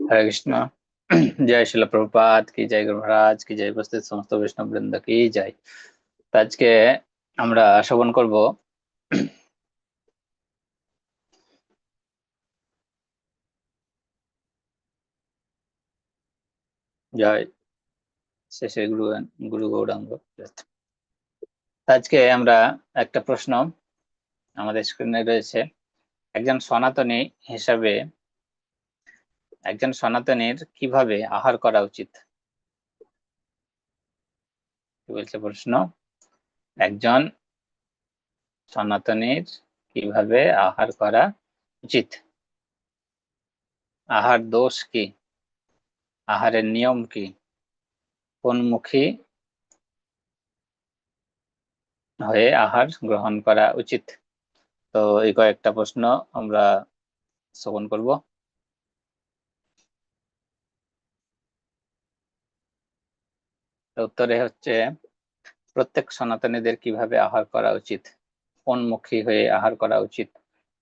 হরে কৃষ্ণ। জয় শিল প্রভুপাত কি জয় গুরু মহারাজ, কি জয় উপস্থিত সমস্ত বৈষ্ণব বৃন্দ কি জয়। আজকে আমরা শ্রবণ করব জয় শেষে গুরু গুরু গৌরাঙ্গ আজকে আমরা একটা প্রশ্ন আমাদের স্ক্রিনে রয়েছে। একজন সনাতনী হিসাবে একজন সনাতনীর কীভাবে আহার করা উচিত? বলছে প্রশ্ন? একজন সনাতনীর কীভাবে আহার করা উচিত? আহার দোষ কি? আহারের নিয়ম কি? কোন মুখী হয়ে আহার গ্রহণ করা উচিত? তো এই কয়েকটা প্রশ্ন আমরা শ্রবণ করব। উত্তরে হচ্ছে, প্রত্যেক সনাতনীদের কীভাবে আহার করা উচিত? কোন মুখী হয়ে আহার করা উচিত?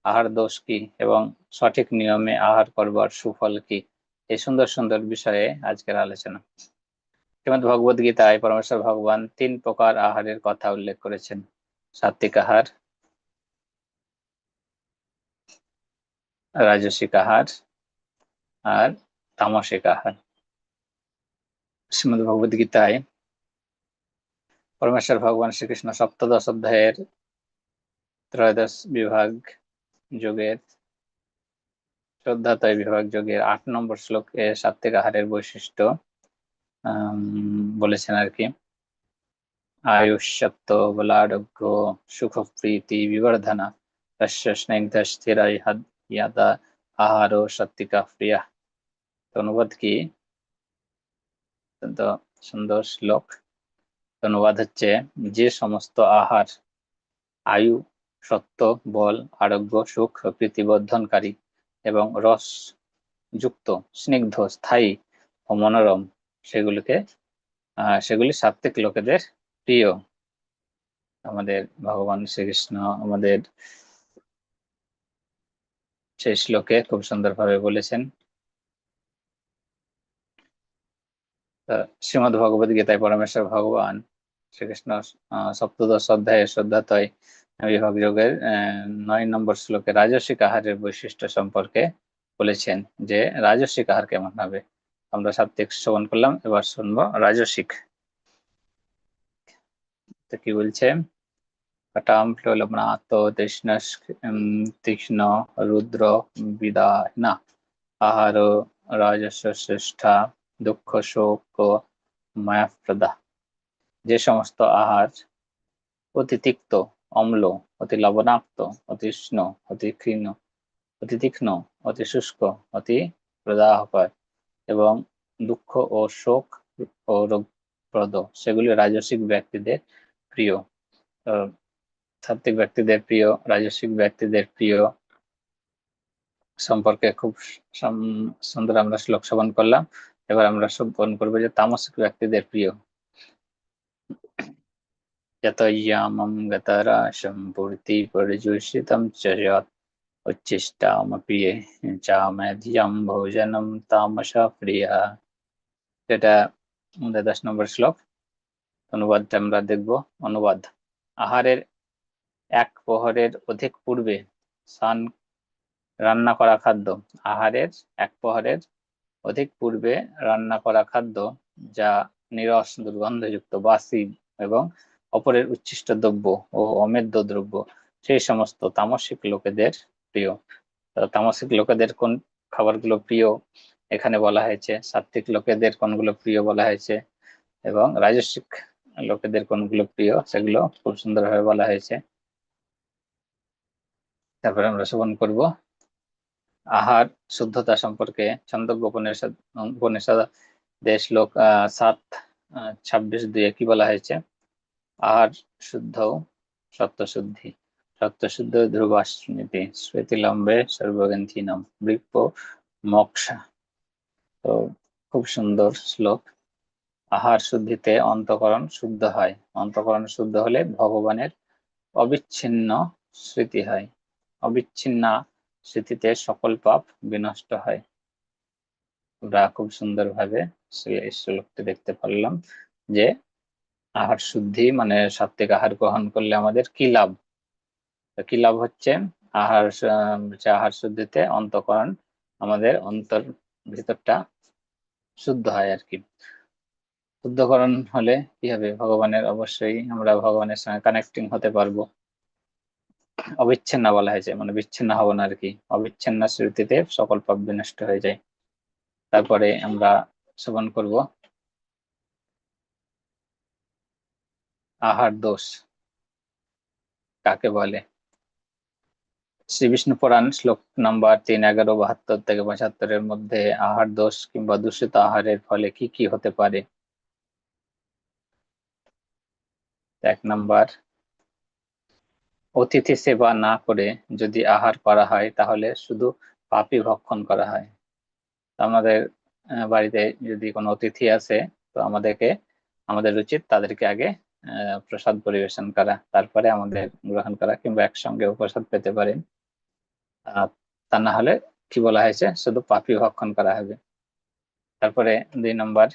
আহার দোষ কি এবং সঠিক নিয়মে আহার করবার সুফল কি? এই সুন্দর সুন্দর বিষয়ে আজকের আলোচনা। শ্রীমদ ভগবদ গীতায় পরমেশ্বর ভগবান তিন প্রকার আহারের কথা উল্লেখ করেছেন। সাত্বিক আহার, রাজসিক আহার আর তামসিক আহার। শ্রীমদ ভগবদ গীতায় পরমেশ্বর ভগবান শ্রীকৃষ্ণ সপ্তদশ অধ্যায়ের ত্রয়োদশ বিভাগ যোগের শ্রদ্ধাতয় বিভাগ যোগের আট নম্বর শ্লোকে সাত্বিক আহারের বৈশিষ্ট্য বলেছেন আর কি। আয়ুষ্যত্ব বলারোগ্য সুখ প্রীতি বিবর্ধনা, তস্য স্নিগ্ধ স্থিরা আহার সাত্বিকা প্রিয়া। অনুবাদ কি? অত্যন্ত সুন্দর শ্লোক। অনুবাদ হচ্ছে যে সমস্ত আহার, আয়ু, সত্য, বল, আরোগ্য, সুখ প্রীতিবর্ধনকারী এবং রস যুক্ত স্নিগ্ধ, স্থায়ী ও মনোরম সেগুলিকে সেগুলি সাত্বিক লোকেদের প্রিয়। আমাদের ভগবান শ্রীকৃষ্ণ আমাদের সেই শ্লোকে খুব সুন্দরভাবে বলেছেন শ্রীমদ ভগবত গীতায় পরমেশ্বর ভগবান শ্রীকৃষ্ণ সপ্তদশ অধ্যায়ের শ্রদ্ধাতয় বিভাগ যোগের নয় নম্বর শ্লোকে রাজস্বিক আহারের বৈশিষ্ট্য সম্পর্কে বলেছেন যে রাজস্বিক আহার কেমন হবে? আমরা সাত্বিক শ্রবণ করলাম, এবার শুনব রাজস্বিক। কি বলছে? তীক্ষ্ণ রুদ্র বিদাহনা আহার রাজস্ব শ্রেষ্ঠা দুঃখ শোক মায়াপ্রদা। যে সমস্ত আহার অতি তিক্ত, অম্ল, অতি লবণাক্ত, অতি উষ্ণ, অতি ক্ষীণ, অতি তীক্ষ্ণ, অতি শুষ্ক, অতি প্রদাহকর এবং দুঃখ ও শোক ও রোগপ্রদ, সেগুলি রাজস্বিক ব্যক্তিদের প্রিয়। সাত্বিক ব্যক্তিদের প্রিয় রাজস্বিক ব্যক্তিদের প্রিয় সম্পর্কে খুব সুন্দর আমরা শ্লোক শ্রবণ করলাম। এবার আমরা সব গ্রহণ করব যে তামসিক ব্যক্তিদের প্রিয়। প্রিয়া এটা দশ নম্বর শ্লোক। অনুবাদটা আমরা দেখব। অনুবাদ। আহারের এক প্রহরের অধিক পূর্বে স্নান রান্না করা খাদ্য। আহারের এক পহরের অধিক পূর্বে রান্না করা খাদ্য যা নিরস, দুর্গন্ধযুক্ত, বাসি এবং অপরের উচ্ছিষ্ট দ্রব্য ও অমেদ্য দ্রব্য, সেই সমস্ত তামসিক লোকেদের প্রিয়। তামসিক লোকেদের কোন খাবারগুলো প্রিয়? এখানে বলা হয়েছে সাত্বিক লোকেদের কোনগুলো প্রিয় বলা হয়েছে এবং রাজস্বিক লোকেদের কোনগুলো প্রিয় সেগুলো খুব সুন্দরভাবে বলা হয়েছে। তারপরে আমরা শ্রবণ করব। আহার, শুদ্ধতা সম্পর্কে ছন্দজ্ঞ উপনিষদ উপনিষদ দেশ লোক সাত ছাব্বিশ দুয়ে কি বলা হয়েছে? আহার শুদ্ধ সত্যশুদ্ধি। সত্যশুদ্ধ ধ্রুবাস্মৃতি স্মৃতিলম্বে সর্বগ্রন্থিনম বৃক্ষ মক্ষা। তো খুব সুন্দর শ্লোক। আহার শুদ্ধিতে অন্তকরণ শুদ্ধ হয়। অন্তকরণ শুদ্ধ হলে ভগবানের অবিচ্ছিন্ন স্মৃতি হয়। অবিচ্ছিন্ন স্মৃতিতে সকল পাপ বিনষ্ট হয়। আমরা খুব সুন্দরভাবে এই শ্লোকটি দেখতে পারলাম যে, আহার শুদ্ধি মানে সাত্বিক আহার গ্রহণ করলে আমাদের কি লাভ? কি লাভ হচ্ছে? আহার আহার শুদ্ধিতে অন্তকরণ আমাদের অন্তর ভিতরটা শুদ্ধ হয় আর কি। শুদ্ধকরণ হলে কি হবে? ভগবানের অবশ্যই আমরা ভগবানের সঙ্গে কানেক্টিং হতে পারব। অবিচ্ছিন্ন বলা হয়েছে মানে বিচ্ছিন্ন হব না আর কি। অবিচ্ছিন্ন স্মৃতিতে সকল পাপ বিনষ্ট হয়ে যায়। তারপরে আমরা শ্রবণ করব। আহার দোষ কাকে বলে? শ্রী বিষ্ণু পুরাণ, শ্লোক নাম্বার তিন, এগারো, বাহাত্তর থেকে পঁচাত্তরের মধ্যে আহার দোষ কিংবা দূষিত আহারের ফলে কি কি হতে পারে? এক নাম্বার অতিথি সেবা না করে যদি আহার করা হয়, তাহলে শুধু পাপই ভক্ষণ করা হয়। আমাদের বাড়িতে যদি কোনো অতিথি আছে তো আমাদেরকে, আমাদের উচিত তাদেরকে আগে প্রসাদ পরিবেশন করা, তারপরে আমাদের গ্রহণ করা কিংবা একসঙ্গে প্রসাদ পেতে পারেন। তা না হলে কি বলা হয়েছে, শুধু পাপি ভক্ষণ করা হবে। তারপরে দুই নম্বর,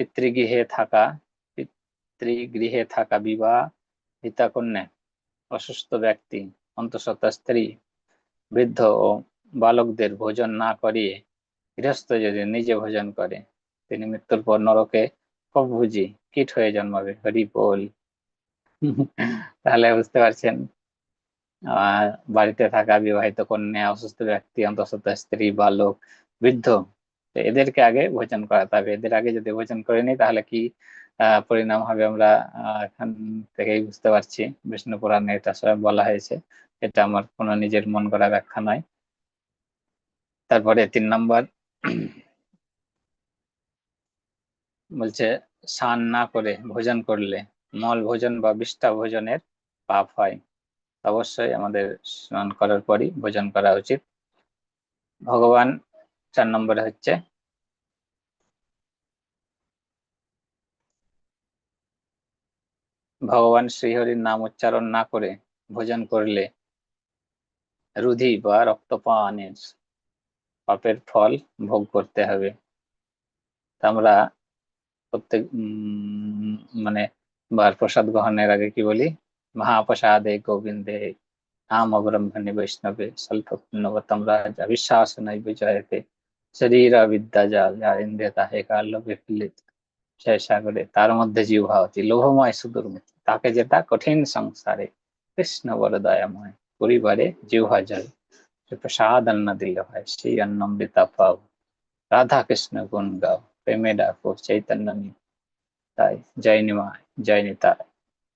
পিতৃগৃহে থাকা পিতৃগৃহে থাকা বিবাহ কন্যা অসুস্থ ব্যক্তি, অন্তঃসত্ত্বা স্ত্রী, বৃদ্ধ ও বালকদের ভোজন না করিয়ে গৃহস্থ যদি নিজে ভোজন করে, তিনি মৃত্যুর পর নরকে কবভুজি কীট হয়ে জন্মাবে হরি বল তাহলে বুঝতে পারছেন? বাড়িতে থাকা বিবাহিত কন্যা, অসুস্থ ব্যক্তি, অন্তঃসত্ত্বা স্ত্রী, বালক, বৃদ্ধ, এদেরকে আগে ভোজন করাতে হবে। এদের আগে যদি ভোজন করে নি তাহলে কি পরিণাম হবে আমরা এখান থেকেই বুঝতে পারছি। বিষ্ণু পুরাণে এটা সব বলা হয়েছে। এটা আমার কোনো নিজের মন করা ব্যাখ্যা নয়। তারপরে তিন নম্বর। বলছে, স্নান না করে ভোজন করলে মল ভোজন বা বিষ্ঠা ভোজনের পাপ হয়। অবশ্যই আমাদের স্নান করার পরই ভোজন করা উচিত। ভগবান চার নম্বরে হচ্ছে ভগবান শ্রীহরির নাম উচ্চারণ না করে ভোজন করলে রুধি বা রক্তপানের পাপের ফল ভোগ করতে হবে। আমরা প্রত্যেক মানে বার প্রসাদ গ্রহণের আগে কি বলি? মহাপ্রসাদে গোবিন্দে নাম ব্রহ্মণি বৈষ্ণবে স্বল্প পুণ্যবতম রাজা, বিশ্বাস নাই বিজয়তে শরীর বিদ্যা জাল যার ইন্দ্রিয় তাহে কাল বিফলিত জয় সাগরে তার মধ্যে জিহ্বা অতি লোভময় সুদুর্মতি তাকে যেটা কঠিন সংসারে কৃষ্ণ বড় দয়াময় পরিবারে জিহ্বা জল প্রসাদ অন্ন দিলে হয়, সেই অন্নমৃতা পাও। রাধা কৃষ্ণ গুণ গাও, প্রেমে ডাকো, চৈতন্য নি তাই, জয় নিমায় জয় নিতায়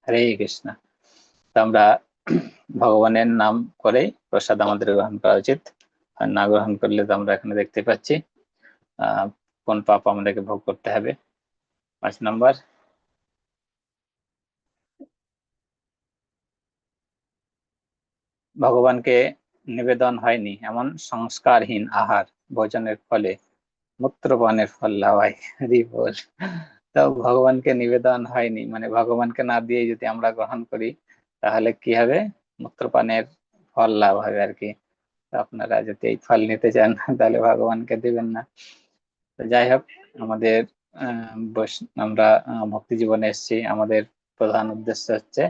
হরে কৃষ্ণ। আমরা ভগবানের নাম করে প্রসাদ আমাদের গ্রহণ করা উচিত। আর না গ্রহণ করলে তো আমরা এখানে দেখতে পাচ্ছি, আহ, কোন পাপ আমাদেরকে ভোগ করতে হবে। পাঁচ নম্বর ভগবানকে নিবেদন হয়নি, এমন সংস্কারহীন আহার, ভোজনের ফলে, মূত্রপানের ফল হরি বল তো ভগবানকে নিবেদন হয়নি মানে ভগবানকে না দিয়ে যদি আমরা গ্রহণ করি, তাহলে কি হবে? মূত্রপানের ফল লাভ হবে আর কি। আপনারা যদি এই ফল নিতে চান, তাহলে ভগবানকে দিবেন না। যাই হোক, আমাদের আমরা ভক্তি জীবনে এসেছি। আমাদের প্রধান উদ্দেশ্য হচ্ছে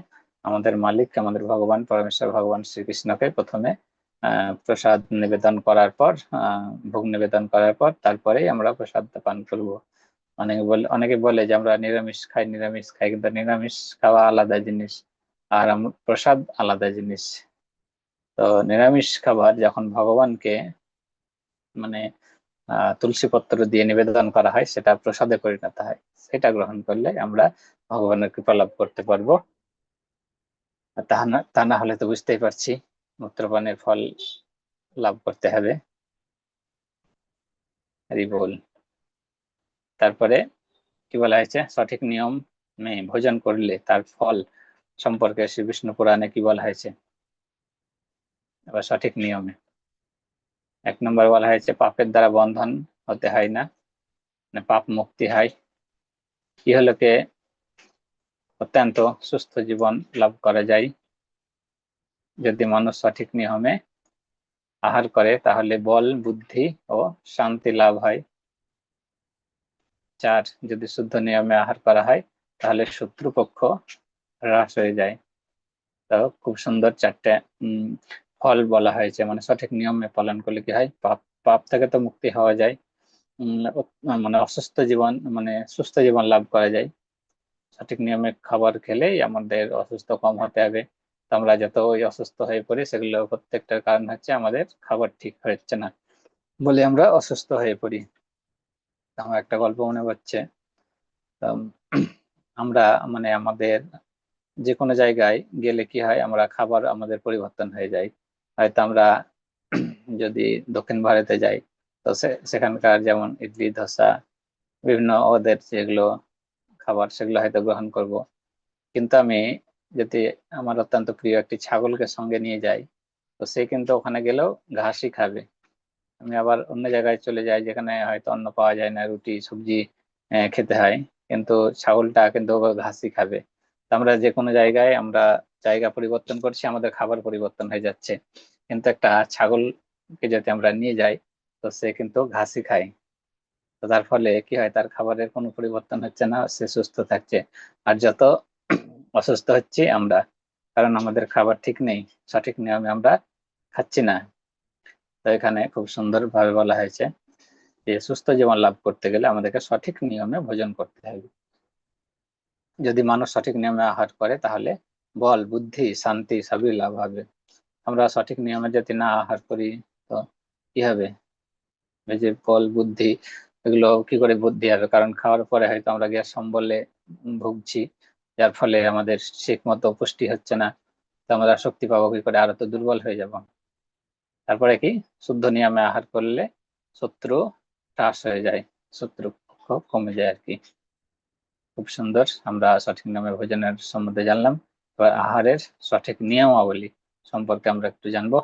আমাদের মালিক, আমাদের ভগবান, পরমেশ্বর ভগবান শ্রীকৃষ্ণকে প্রথমে প্রসাদ নিবেদন করার পর ভোগ নিবেদন করার পর তারপরেই আমরা প্রসাদ পান করব। অনেকে বলে অনেকে বলে যে আমরা নিরামিষ খাই নিরামিষ খাই, কিন্তু নিরামিষ খাওয়া আলাদা জিনিস আর আমরা প্রসাদ আলাদা জিনিস। তো নিরামিষ খাবার যখন ভগবানকে মানে তুলসী পত্র দিয়ে নিবেদন করা হয়, সেটা প্রসাদে পরিণত হয়। সেটা গ্রহণ করলে আমরা ভগবানের কৃপা লাভ করতে পারব। তা না তা না হলে তো বুঝতেই পারছি, মূত্রপানের ফল লাভ করতে হবে। তারপরে কি বলা হয়েছে? সঠিক নিয়ম মে ভোজন করলে তার ফল সম্পর্কে শ্রী বিষ্ণু পুরাণে কি বলা হয়েছে? এবার সঠিক নিয়মে। এক নম্বর বলা হয়েছে, পাপের দ্বারা বন্ধন হতে হয় না মানে পাপ মুক্তি হয়। কি ইহলোকে অত্যন্ত সুস্থ জীবন লাভ করা যায়। যদি মানুষ সঠিক নিয়মে আহার করে, তাহলে বল, বুদ্ধি ও শান্তি লাভ হয়। চার, যদি শুদ্ধ নিয়মে আহার করা হয়, তাহলে শত্রুপক্ষ হ্রাস হয়ে যায়। তো খুব সুন্দর চারটে ফল বলা হয়েছে মানে সঠিক নিয়মে পালন করলে কি হয়? পাপ পাপ থেকে তো মুক্তি হওয়া যায়। মানে অসুস্থ জীবন মানে সুস্থ জীবন লাভ করা যায়। সঠিক নিয়মে খাবার খেলেই আমাদের অসুস্থ কম হতে হবে। আমরা যত ওই অসুস্থ হয়ে পড়ি, সেগুলো প্রত্যেকটার কারণ হচ্ছে আমাদের খাবার ঠিক হচ্ছে না বলে আমরা অসুস্থ হয়ে পড়ি। আমার একটা গল্প মনে পড়ছে। আমরা মানে আমাদের যে কোনো জায়গায় গেলে কি হয়? আমরা খাবার আমাদের পরিবর্তন হয়ে যায়। হয়তো আমরা যদি দক্ষিণ ভারতে যাই, তো সেখানকার যেমন ইডলি, ধোসা, বিভিন্ন ওদের যেগুলো খাবার, সেগুলো হয়তো গ্রহণ করব। কিন্তু আমি যদি আমার অত্যন্ত প্রিয় একটি ছাগলকে সঙ্গে নিয়ে যাই, তো সে কিন্তু ওখানে গেলেও ঘাসই খাবে। আমি আবার অন্য জায়গায় চলে যাই, যেখানে হয়তো অন্ন পাওয়া যায় না, রুটি, সবজি খেতে হয়। কিন্তু ছাগলটা কিন্তু ঘাসই খাবে। আমরা যে কোনো জায়গায় আমরা জায়গা পরিবর্তন করছি, আমাদের খাবার পরিবর্তন হয়ে যাচ্ছে। কিন্তু একটা ছাগলকে যদি আমরা নিয়ে যাই, তো সে কিন্তু ঘাসই খায়। তো তার ফলে কি হয়? তার খাবারের কোনো পরিবর্তন হচ্ছে না, সে সুস্থ থাকছে। আর যত অসুস্থ হচ্ছি আমরা, কারণ আমাদের খাবার ঠিক নেই, সঠিক নিয়মে আমরা খাচ্ছি না। তো এখানে খুব সুন্দর ভাবে বলা হয়েছে যে, সুস্থ জীবন লাভ করতে গেলে আমাদেরকে সঠিক নিয়মে ভোজন করতে হবে। যদি মানুষ সঠিক নিয়মে আহার করে, তাহলে বল, বুদ্ধি, শান্তি সবই লাভ হবে। আমরা সঠিক নিয়মে যদি না আহার করি, তো কি হবে? এই যে ফল, বুদ্ধি, এগুলো কি করে বুদ্ধি হবে? কারণ খাওয়ার পরে হয়তো আমরা গ্যাস সম্বলে ভুগছি, যার ফলে আমাদের ঠিক মতো পুষ্টি হচ্ছে না। তো আমরা শক্তি পাবো কি করে? আরও তো দুর্বল হয়ে যাব। তারপরে কি? শুদ্ধ নিয়মে আহার করলে শত্রু হ্রাস হয়ে যায়, শত্রু কমে যায় আর কি খুব সুন্দর, আমরা সঠিক নিয়মে ভোজনের সম্বন্ধে জানলাম। এবার আহারের সঠিক নিয়মাবলী। সম্পর্কে আমরা একটু জানব।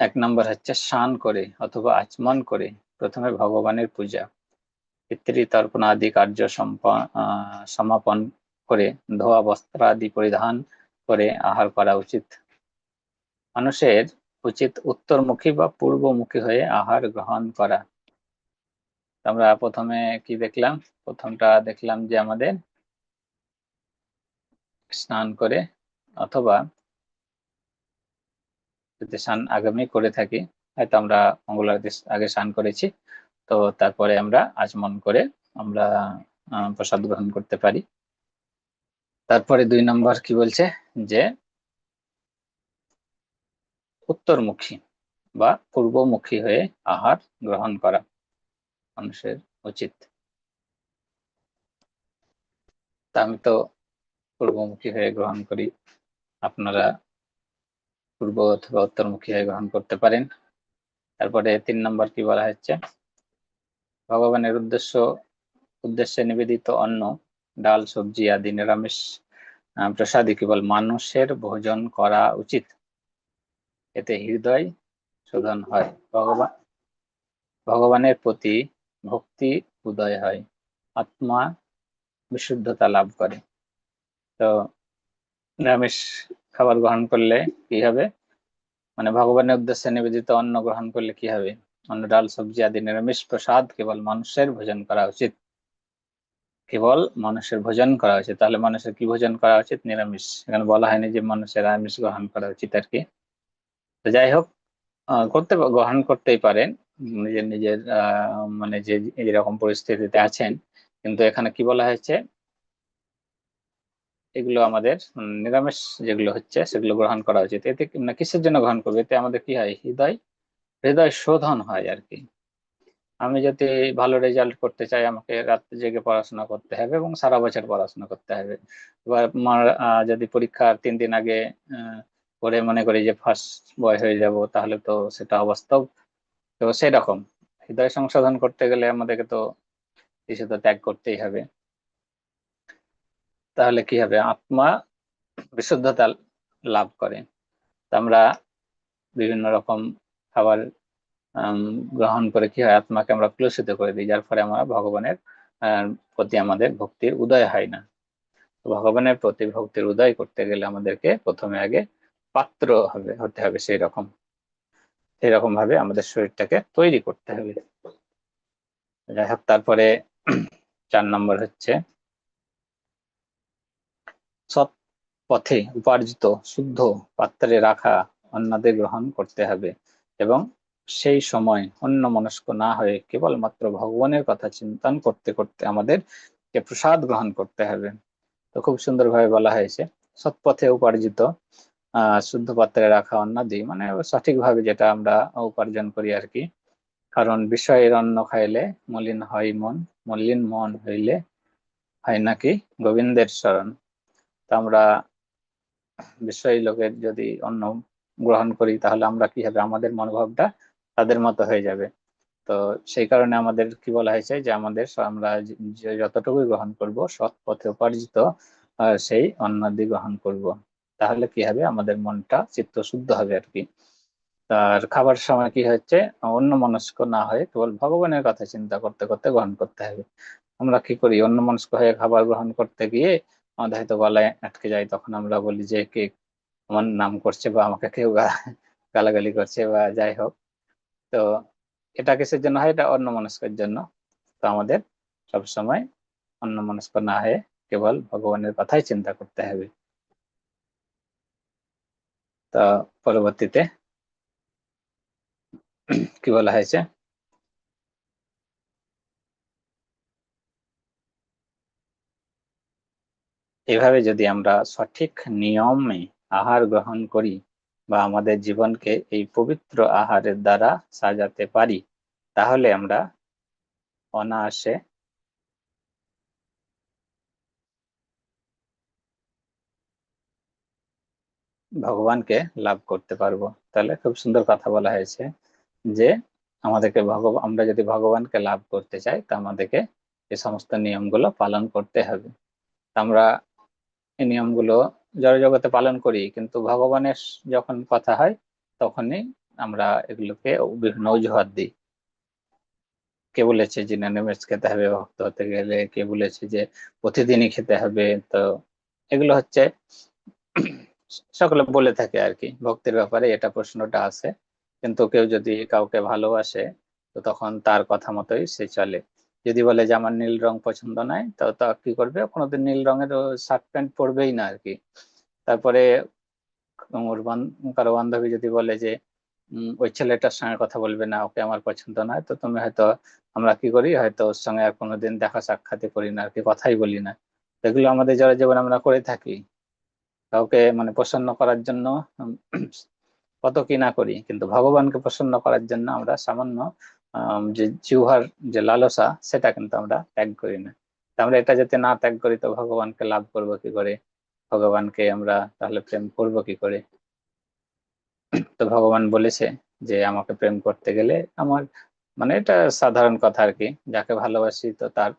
এক নম্বর হচ্ছে স্নান করে অথবা আচমন করে প্রথমে ভগবানের পূজা। পিতৃ তর্পণ আদি কার্য সমাপন করে ধোয়া, বস্ত্র আদি পরিধান করে আহার করা উচিত। মানুষের উচিত উত্তরমুখী বা পূর্বমুখী হয়ে আহার গ্রহণ করা। আমরা প্রথমে কি দেখলাম? প্রথমটা দেখলাম যে আমাদের স্নান করে অথবা যদি স্নান আগামী করে থাকি, হয়তো আমরা মঙ্গলবার আগে স্নান করেছি, তো তারপরে আমরা আচমন করে আমরা প্রসাদ গ্রহণ করতে পারি। তারপরে দুই নম্বর কি বলছে? যে উত্তরমুখী বা পূর্বমুখী হয়ে আহার গ্রহণ করা মানুষের উচিত। তা আমি তো পূর্বমুখী হয়ে গ্রহণ করি। আপনারা পূর্ব অথবা উত্তরমুখী হয়ে গ্রহণ করতে পারেন। তারপরে তিন নম্বর কি বলা হচ্ছে? ভগবানের উদ্দেশ্য, উদ্দেশ্যে নিবেদিত অন্ন, ডাল, সবজি আদি নিরামিষ প্রসাদী কেবল মানুষের ভোজন করা উচিত। এতে হৃদয় শোধন হয়। ভগবান ভগবানের প্রতি ভক্তি উদয় হয়। আত্মা বিশুদ্ধতা লাভ করে। তো নিরামিষ খাবার গ্রহণ করলে কি হবে? মানে ভগবানের উদ্দেশ্যে নিবেদিত অন্ন গ্রহণ করলে কি হবে? অন্ন, ডাল, সবজি আদি নিরামিষ প্রসাদ কেবল মানুষের ভোজন করা উচিত। কেবল মানুষের ভোজন করা উচিত। তাহলে মানুষের কি ভোজন করা উচিত? নিরামিষ। এখানে বলা হয়নি যে মানুষের আমিষ গ্রহণ করা উচিত আর কি। তো যাই হোক করতে গ্রহণ করতেই পারেন। নিজের নিজের মানে যে এরকম পরিস্থিতিতে আছেন। কিন্তু এখানে কি বলা হয়েছে? এগুলো আমাদের নিরামিষ যেগুলো হচ্ছে, সেগুলো গ্রহণ করা উচিত। এতে মানে কিসের জন্য গ্রহণ করবে? এতে আমাদের কি হয়? হৃদয় হৃদয় শোধন হয় আর কি। আমি যদি ভালো রেজাল্ট করতে চাই, আমাকে রাত্রে জেগে পড়াশোনা করতে হবে এবং সারা বছর পড়াশোনা করতে হবে। এবার যদি পরীক্ষার তিন দিন আগে করে মনে করি যে ফার্স্ট বয় হয়ে যাব, তাহলে তো সেটা অবাস্তব। তো সেরকম। হৃদয় সংশোধন করতে গেলে আমাদেরকে তো কিছু তো ত্যাগ করতেই হবে। তাহলে কি হবে? আত্মা বিশুদ্ধতা লাভ করে। আমরা বিভিন্ন রকম খাবার গ্রহণ করে কি হয়? আত্মাকে আমরা কলুষিত করে দিই, যার ফলে আমরা ভগবানের প্রতি আমাদের ভক্তির উদয় হয় না। ভগবানের প্রতি ভক্তির উদয় করতে গেলে আমাদেরকে প্রথমে আগে পাত্র হবে, হতে হবে সেই রকম। এরকম ভাবে আমাদের শরীরটাকে তৈরি করতে হবে। যাই হোক, তারপরে চার নম্বর হচ্ছে সৎ পথে উপার্জিত শুদ্ধ পাত্রে রাখা অন্যদের গ্রহণ করতে হবে এবং সেই সময় অন্য মনস্ক না হয়ে কেবলমাত্র ভগবানের কথা চিন্তন করতে করতে আমাদের প্রসাদ গ্রহণ করতে হবে। তো খুব সুন্দরভাবে বলা হয়েছে, সৎপথে উপার্জিত আহ শুদ্ধ পাত্রে রাখা অন্নাদি মানে সঠিকভাবে যেটা আমরা উপার্জন করি আর কি। কারণ বিষয়ের অন্ন খাইলে মলিন হয় মন, মলিন মন হইলে হয় নাকি গোবিন্দের স্মরণ। তা আমরা বিষয় লোকের যদি অন্য গ্রহণ করি, তাহলে আমরা কি হবে আমাদের মনোভাবটা তাদের মতো হয়ে যাবে। তো সেই কারণে আমাদের কি বলা হয়েছে যে, আমাদের আমরা যতটুকু গ্রহণ করব, সৎ পথে উপার্জিত সেই অন্নাদি গ্রহণ করব। তাহলে কি হবে? আমাদের মনটা চিত্ত শুদ্ধ হবে আর কি। তার খাবার সময় কি হচ্ছে? অন্য মনস্ক না হয়ে কেবল ভগবানের কথা চিন্তা করতে করতে গ্রহণ করতে হবে। আমরা কি করি? অন্য মনস্ক হয়ে খাবার গ্রহণ করতে গিয়ে আমাদের হয়তো গলায় আটকে যায়, তখন আমরা বলি যে কে আমার নাম করছে বা আমাকে কেউ গালাগালি করছে বা যাই হোক। তো এটা কিসের জন্য হয়? এটা অন্য মনস্কের জন্য। তো আমাদের সবসময় অন্য মনস্ক না হয়ে কেবল ভগবানের কথাই চিন্তা করতে হবে। তা পরবর্তীতে কি বলা হয়েছে? এভাবে যদি আমরা সঠিক নিয়মে আহার গ্রহণ করি বা আমাদের জীবনকে এই পবিত্র আহারের দ্বারা সাজাতে পারি, তাহলে আমরা অনায়াসে ভগবানকে লাভ করতে পারব। তাহলে খুব সুন্দর কথা বলা হয়েছে যে, আমাদেরকে ভগবান আমরা যদি ভগবানকে লাভ করতে চাই, তা আমাদেরকে এ সমস্ত নিয়মগুলো পালন করতে হবে। আমরা এই নিয়মগুলো জড় জগতে পালন করি। কিন্তু ভগবানের যখন কথা হয়, তখনই আমরা এগুলোকে বিভিন্ন অজুহাত দিই। কে বলেছে যে নিরামিষ খেতে হবে, ভক্ত হতে গেলে কে বলেছে যে প্রতিদিনই খেতে হবে, তো এগুলো হচ্ছে সকলে বলে থাকে আর কি। ভক্তির ব্যাপারে এটা প্রশ্নটা আছে। কিন্তু কেউ যদি কাউকে ভালোবাসে, তো তখন তার কথা মতোই সে চলে। যদি বলে যে আমার নীল রং পছন্দ নয়, তো তা কি করবে? কোনোদিন নীল রঙের শার্ট প্যান্ট পরবেই না আর কি। তারপরে ওর কারও বান্ধবী যদি বলে যে ওই ছেলেটার সঙ্গে কথা বলবে না, ওকে আমার পছন্দ নয়, তো তুমি হয়তো, আমরা কি করি? হয়তো ওর সঙ্গে আর কোনোদিন দেখা সাক্ষাৎ করি না আর কি, কথাই বলি না। এগুলো আমাদের যারা জীবন আমরা করে থাকি, কাউকে মানে প্রসন্ন করার জন্য কত কি না করি, কিন্তু ভগবানকে প্রসন্ন করার জন্য আমরা সামান্য যে জিহার যে লালসা, সেটা কিন্তু আমরা ত্যাগ করি না। আমরা এটা যাতে না ত্যাগ করি, তো ভগবানকে লাভ করব কি করে? ভগবানকে আমরা তাহলে প্রেম করব কি করে? তো ভগবান বলেছে যে, আমাকে প্রেম করতে গেলে আমার মানে এটা সাধারণ কথা আর কি। যাকে ভালোবাসি, তো তার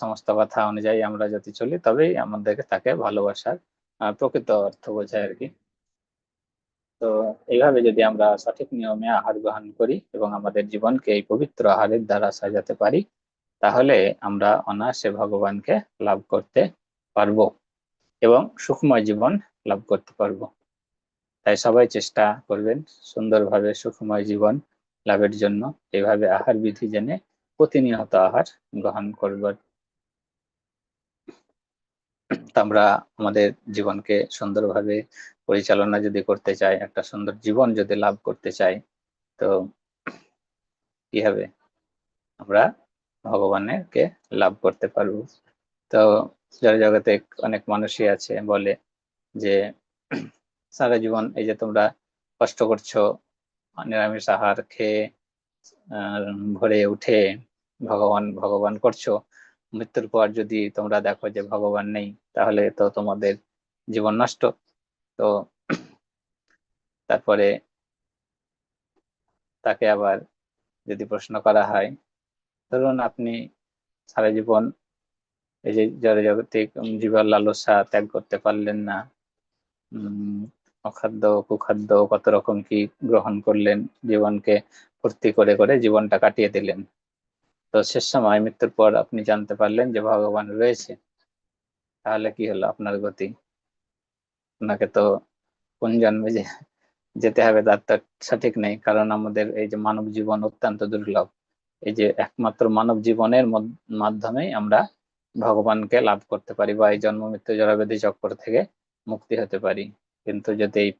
সমস্ত কথা অনুযায়ী আমরা যদি চলি, তবেই আমাদেরকে তাকে ভালোবাসার প্রকৃত অর্থ বোঝায় আর কি। তো এইভাবে যদি আমরা সঠিক নিয়মে আহার গ্রহণ করি এবং আমাদের জীবনকে এই পবিত্র আহারের দ্বারা সাজাতে পারি, তাহলে আমরা অনায়াসে ভগবানকে লাভ করতে পারব এবং সুখময় জীবন লাভ করতে পারব। তাই সবাই চেষ্টা করবেন সুন্দরভাবে সুখময় জীবন লাভের জন্য। এভাবে আহার বিধি জেনে প্রতিনিয়ত আহার গ্রহণ করবার। আমরা আমাদের জীবনকে সুন্দরভাবে পরিচালনা যদি করতে চাই, একটা সুন্দর জীবন যদি লাভ করতে চাই, তো কি হবে? আমরা ভগবানের কে লাভ করতে পারব। তো যার জগতে অনেক মানুষই আছে, বলে যে সারা জীবন এই যে তোমরা কষ্ট করছ, নিরামিষ আহার খেয়ে ভরে উঠে ভগবান ভগবান করছ, মৃত্যুর পর যদি তোমরা দেখো যে ভগবান নেই তাহলে তো তোমাদের জীবন নষ্ট। তো তারপরে তাকে আবার যদি প্রশ্ন করা হয়, ধরুন আপনি সারা জীবন এই যে জড় জগতিক জীবন লালসা ত্যাগ করতে পারলেন না অখাদ্য, কুখাদ্য কত রকম কি গ্রহণ করলেন, জীবনকে ভর্তি করে করে জীবনটা কাটিয়ে দিলেন। তো শেষ সময় মৃত্যুর পর আপনি জানতে পারলেন যে ভগবান রয়েছে। তাহলে কি হলো আপনার গতি? আপনাকে তো কোন জন্মে যে যেতে হবে তার তো সঠিক নেই। কারণ আমাদের এই যে মানব জীবন অত্যন্ত দুর্লভ। এই যে একমাত্র মানব জীবনের মাধ্যমেই আমরা ভগবানকে লাভ করতে পারি বা এই জন্ম, মৃত্যু জড়াবেদি চক্কর থেকে মুক্তি হতে পারি। কিন্তু যদি এই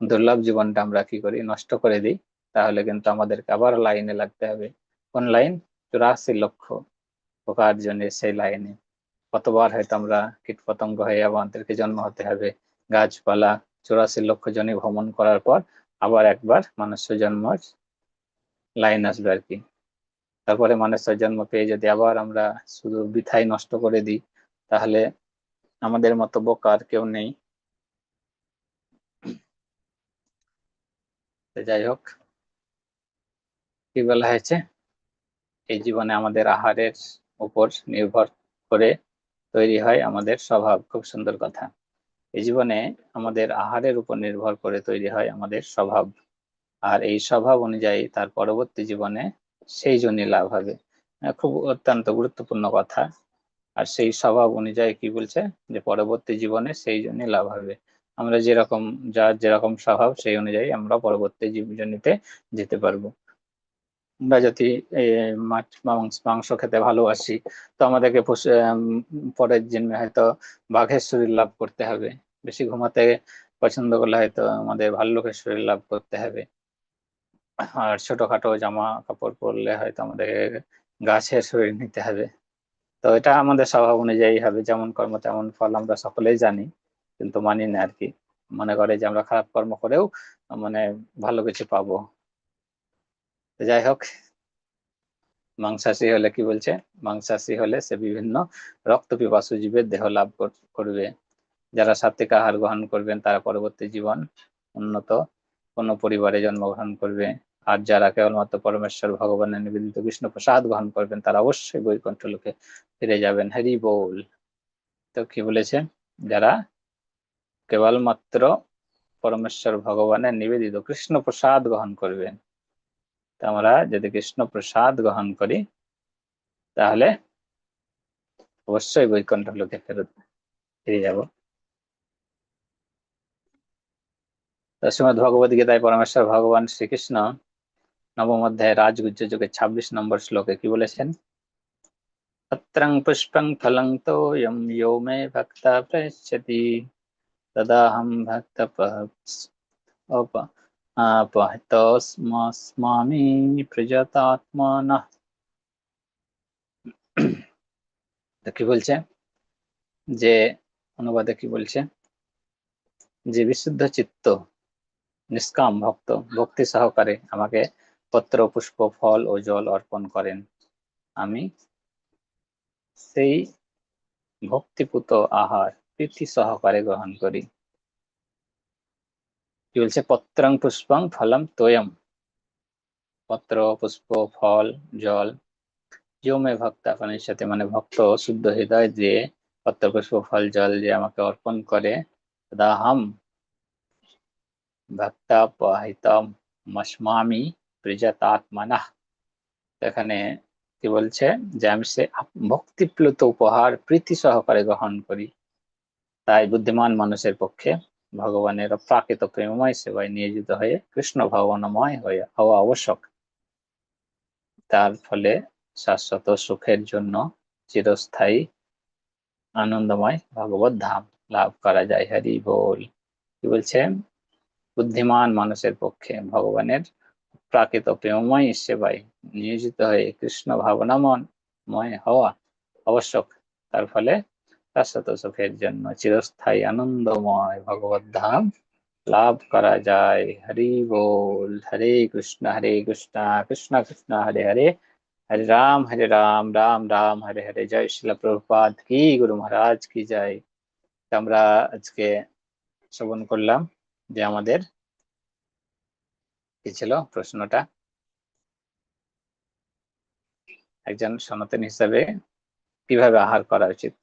দুর্লভ জীবনটা আমরা কি করি, নষ্ট করে দিই, তাহলে কিন্তু আমাদেরকে আবার লাইনে লাগতে হবে। কোন লাইন? চুরাশি লক্ষ উপার্জনের সেই লাইনে। কতবার হয়তো আমরা কীট পতঙ্গ হয়ে আমাদেরকে জন্ম হতে হবে? গাছপালা, চুরাশি লক্ষ জনে ভ্রমণ করার পর আবার একবার মানুষ্য জন্ম লাইন আসবে আর কি। তারপরে মানুষের জন্ম পেয়ে যদি আবার আমরা শুধু বিথাই নষ্ট করে দিই, তাহলে আমাদের মতো বোকার কেউ নেই। যাই হোক, কি বলা হয়েছে? এই জীবনে আমাদের আহারের উপর নির্ভর করে তৈরি হয় আমাদের স্বভাব। খুব সুন্দর কথা। এই জীবনে আমাদের আহারের উপর নির্ভর করে তৈরি হয় আমাদের স্বভাব। আর এই স্বভাব অনুযায়ী তার পরবর্তী জীবনে সেই জন্যই লাভ হবে। খুব অত্যন্ত গুরুত্বপূর্ণ কথা। আর সেই স্বভাব অনুযায়ী কি বলছে? যে পরবর্তী জীবনে সেই জন্যই লাভ হবে। আমরা যেরকম, যার যেরকম স্বভাব, সেই অনুযায়ী আমরা পরবর্তী জীবনীতে যেতে পারব। আমরা যদি মাছ, মাংস মাংস খেতে ভালোবাসি, তো আমাদেরকে পরের জন্মে হয়তো বাঘের শরীর লাভ করতে হবে। বেশি ঘুমাতে পছন্দ করলে হয়তো আমাদের ভাল্লুকের শরীর লাভ করতে হবে। আর ছোটখাটো জামা কাপড় পরলে হয়তো আমাদের গাছের শরীর নিতে হবে। তো এটা আমাদের স্বভাব অনুযায়ী হবে, যেমন কর্ম তেমন ফল আমরা সকলেই জানি, কিন্তু মানি না আর কি। মনে করে যে আমরা খারাপ কর্ম করেও মানে ভালো কিছু পাবো। যাই হোক, মাংসাশী হলে কি বলছে? মাংসাশী হলে সে বিভিন্ন রক্ত পিপাসু জীবের দেহ লাভ করবে। যারা সাত্বিক আহার গ্রহণ করবেন, তারা পরবর্তী জীবন উন্নত কোনো পরিবারে জন্মগ্রহণ করবে। আর যারা কেবলমাত্র পরমেশ্বর, ভগবানের নিবেদিত কৃষ্ণ প্রসাদ গ্রহণ করবেন, তারা অবশ্যই বৈকুণ্ঠ লোকে ফিরে যাবেন। হরি বল। তো কি বলেছে? যারা কেবলমাত্র পরমেশ্বর, ভগবানের নিবেদিত কৃষ্ণ প্রসাদ গ্রহণ করবেন আমরা যদি কৃষ্ণ প্রসাদ গ্রহণ করি, তাহলে অবশ্যই বৈকুণ্ঠ লোকে ফেরত ফিরে যাব। শ্রীমদ ভগবত গীতায় পরমেশ্বর ভগবান শ্রীকৃষ্ণ নবম অধ্যায় রাজগুজ্জ যুগে ছাব্বিশ নম্বর শ্লোকে কি বলেছেন? পত্রং পুষ্পং ফলং তোয়ম ইয়ো মে ভক্ত প্রয়চ্ছতি তদাহম ভক্ত আপহতস্মামি প্রজাতাত্মনা কি বলছে যে অনুবাদে কি বলছে যে বিশুদ্ধ চিত্ত নিষ্কাম ভক্ত ভক্তি সহকারে আমাকে পত্র পুষ্প ফল ও জল অর্পণ করেন আমি সেই ভক্তিপুত আহার প্রীতি সহকারে গ্রহণ করি কি বলছে পত্রং পুষ্পং ফলম তোয়ম পত্র পুষ্প ফল জল জমে ভক্ত আপনার সাথে মানে ভক্ত শুদ্ধ হৃদয় দিয়ে পত্র পুষ্প ফল জল যে আমাকে অর্পণ করে দাহাম ভক্তাপহিতম মস্মামি প্রিজাতাত্মানা এখানে কি বলছে যে আমি সে ভক্তিপ্লুত উপহার প্রীতি সহকারে গ্রহণ করি তাই বুদ্ধিমান মানুষের পক্ষে ভগবানের প্রাকৃত প্রেমময় সেবায় নিয়োজিত হয়ে কৃষ্ণ ভগবানময় হয়ে হওয়া আবশ্যক। তার ফলে শাশ্বত সুখের জন্য চিরস্থায়ী, আনন্দময় ভগবত ধাম লাভ করা যায়। হরি বল। কি বলছে? বুদ্ধিমান মানুষের পক্ষে ভগবানের প্রাকৃত প্রেমময় সেবায় নিয়োজিত হয়ে কৃষ্ণ ভাবনাময় হওয়া আবশ্যক। তার ফলে শাশ্বত সুখের জন্য চিরস্থায়ী আনন্দময় ভগবত ধাম লাভ করা যায়। হরি বল, হরে কৃষ্ণ হরে কৃষ্ণ কৃষ্ণ কৃষ্ণ, হরে হরে হরে রাম হরে রাম রাম রাম, হরে হরে। জয় শিল প্রভুপাদ কি, গুরু মহারাজ কি জয়। আমরা আজকে শ্রবণ করলাম যে আমাদের কি ছিল প্রশ্নটা? একজন সনাতন হিসাবে কীভাবে আহার করা উচিত?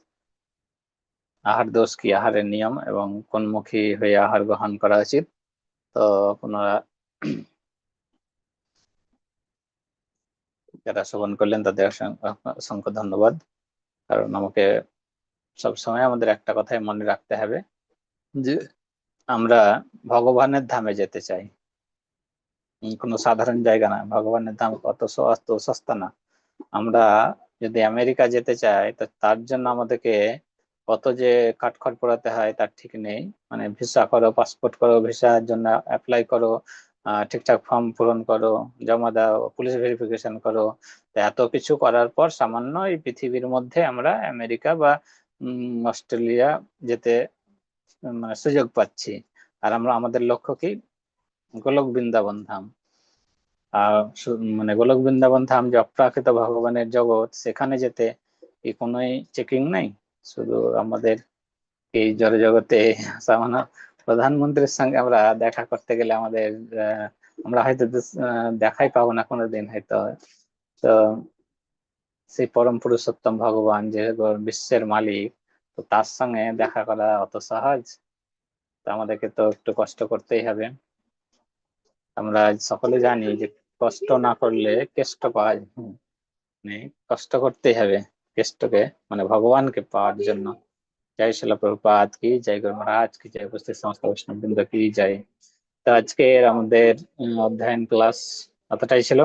আহার দোষ কি আহারের নিয়ম এবং কোন মুখী হয়ে আহার গ্রহণ করা উচিত? তো আপনারা যারা শ্রবণ করলেন তাদের অসংখ্য ধন্যবাদ। কারণ আমাকে সবসময় আমাদের একটা কথাই মনে রাখতে হবে যে আমরা ভগবানের ধামে যেতে চাই। কোনো সাধারণ জায়গা না, ভগবানের ধাম অত অত সস্তা না। আমরা যদি আমেরিকা যেতে চাই, তো তার জন্য আমাদেরকে কত যে কাঠখড় পোড়াতে হয় তার ঠিক নেই। মানে ভিসা করো পাসপোর্ট করো ভিসার জন্য অ্যাপ্লাই করো ঠিকঠাক ফর্ম পূরণ করো, জমা দাও পুলিশ ভেরিফিকেশন করো। এত কিছু করার পর সামান্য এই পৃথিবীর মধ্যে আমরা আমেরিকা বা অস্ট্রেলিয়া যেতে মানে সুযোগ পাচ্ছি। আর আমরা, আমাদের লক্ষ্য কি? গোলক বৃন্দাবন ধাম। আর মানে গোলক বৃন্দাবন ধাম যে অপ্রাকৃত ভগবানের জগৎ, সেখানে যেতে কি কোনোই চেকিং নাই? শুধু আমাদের এই জড় জগতে সামান্য প্রধানমন্ত্রীর সঙ্গে আমরা দেখা করতে গেলে আমাদের আমরা হয়তো দেখাই পাবো না কোনোদিন হয়তো। তো সেই পরম পুরুষোত্তম ভগবান যে বিশ্বের মালিক, তো তার সঙ্গে দেখা করা অত সহজ। তো আমাদেরকে তো একটু কষ্ট করতেই হবে। আমরা সকলে জানি যে কষ্ট না করলে কেষ্ট পাওয়া যায় মানে কষ্ট করতেই হবে। কেষ্টকে মানে ভগবানকে পাওয়ার জন্য। জয় শিল প্রভুপাত কি, জয় গুরু মহারাজ কি, জয় উপস্থিত সমস্ত বৈষ্ণববৃন্দ কি, জয়। তো আজকের আমাদের অধ্যয়ন ক্লাস এতটাই ছিল?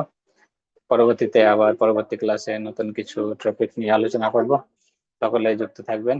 পরবর্তীতে আবার পরবর্তী ক্লাসে নতুন কিছু টপিক নিয়ে আলোচনা করব। সকলে যুক্ত থাকবেন।